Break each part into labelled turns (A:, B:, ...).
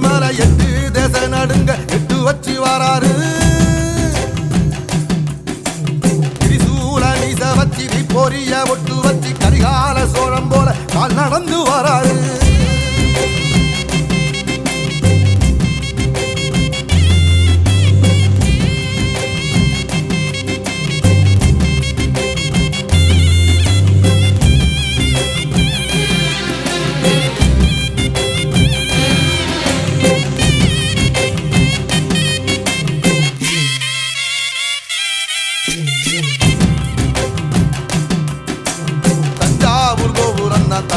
A: மலை எட்டு தேச நடுங்க எட்டு வச்சு வராரு. திரிசூல நீச வச்சி பொரிய ஒட்டு வச்சு கரிகால சோழம் போல கால் நடந்து வராரு.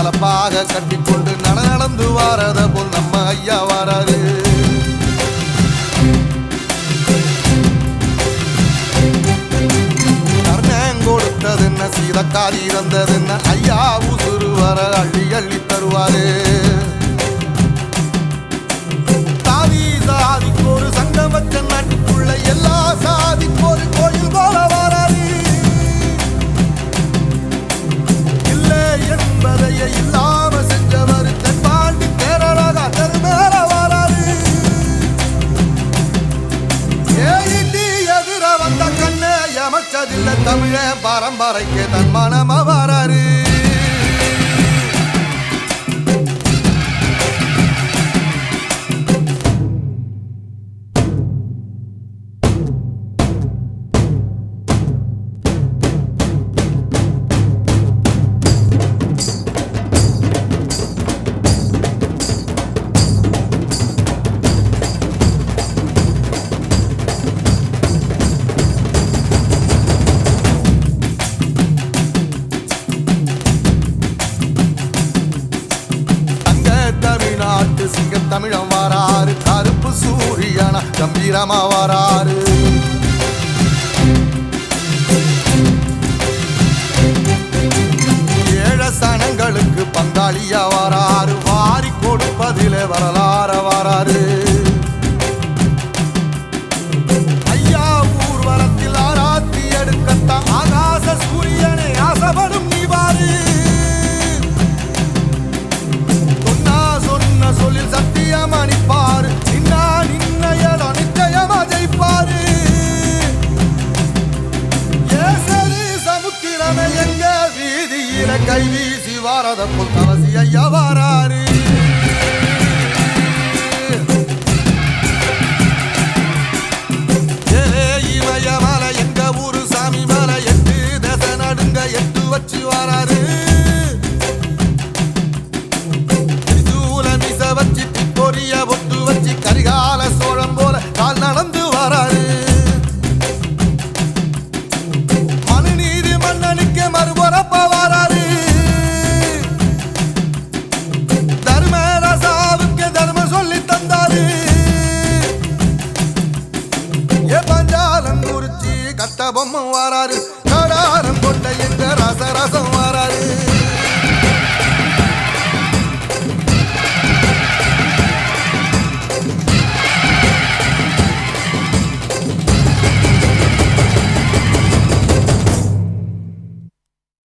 A: கோபுரம் தலப்பாக கட்டிக்கொண்டு நட நடந்து வாரத போல் நம்ம ஐயா வராரு. கொடுத்தது என்ன சீதக்காரி இறந்தது என்ன ஐயா உசுறு வர அள்ளி அள்ளி தருவாரு. எமச்சதில்லை தமிழ பரம்பரைக்கு தன் மனம சிங்கம் தமிழம் வராறு கருப்பு சூரியனா கம்பீரமா வராறு. ஏழ சனங்களுக்கு பங்காளியா வராரு வாரி கொடுப்பதிலே வரலாற வராறு. கை வீசி வாரத போல் கவசி ஐயா வாராரு. மலை எங்க ஊரு சாமி மலை எட்டு தேச நடுங்க எட்டு வச்சு வாராரு. வராரு